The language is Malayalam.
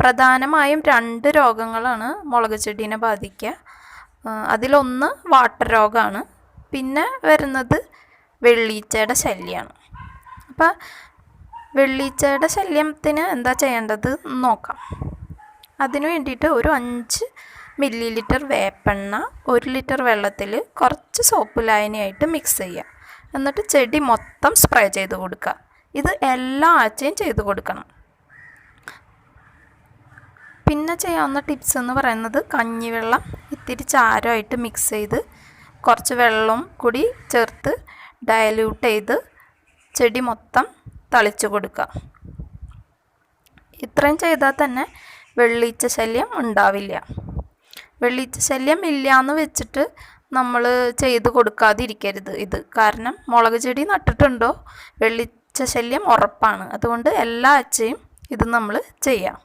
പ്രധാനമായും രണ്ട് രോഗങ്ങളാണ് മുളക് ചെടീനെ ബാധിക്കുക. അതിലൊന്ന് വാട്ടർ രോഗമാണ് പിന്നെ വരുന്നത് വെള്ളീച്ചയുടെ ശല്യമാണ് അപ്പം വെള്ളീച്ചയുടെ ശല്യത്തിന് എന്താ ചെയ്യേണ്ടത് നോക്കാം. അതിനു വേണ്ടിയിട്ട് ഒരു അഞ്ച് മില്ലി ലിറ്റർ വേപ്പെണ്ണ ഒരു ലിറ്റർ വെള്ളത്തിൽ കുറച്ച് സോപ്പ് ലായനിയായിട്ട് മിക്സ് ചെയ്യുക. എന്നിട്ട് ചെടി മൊത്തം സ്പ്രേ ചെയ്ത് കൊടുക്കുക. ഇത് എല്ലാ ആഴ്ചയും ചെയ്ത് കൊടുക്കണം. പിന്നെ ചെയ്യാവുന്ന ടിപ്സ് എന്ന് പറയുന്നത് കഞ്ഞിവെള്ളം ഇത്തിരി ചാരമായിട്ട് മിക്സ് ചെയ്ത് കുറച്ച് വെള്ളവും കൂടി ചേർത്ത് ഡയല്യൂട്ട് ചെയ്ത് ചെടി മൊത്തം തളിച്ചു കൊടുക്കുക. ഇത്രയും ചെയ്താൽ തന്നെ വെള്ളീച്ച ശല്യം ഉണ്ടാവില്ല. വെള്ളീച്ച ശല്യം ഇല്ല എന്ന് വെച്ചിട്ട് നമ്മൾ ചെയ്ത് കൊടുക്കാതിരിക്കരുത് ഇത്. കാരണം മുളക് ചെടി നട്ടിട്ടുണ്ടോ? വെള്ളീച്ച ശല്യം ഉറപ്പാണ്. അതുകൊണ്ട് എല്ലാ ആഴ്ചയും ഇത് നമ്മൾ ചെയ്യാം.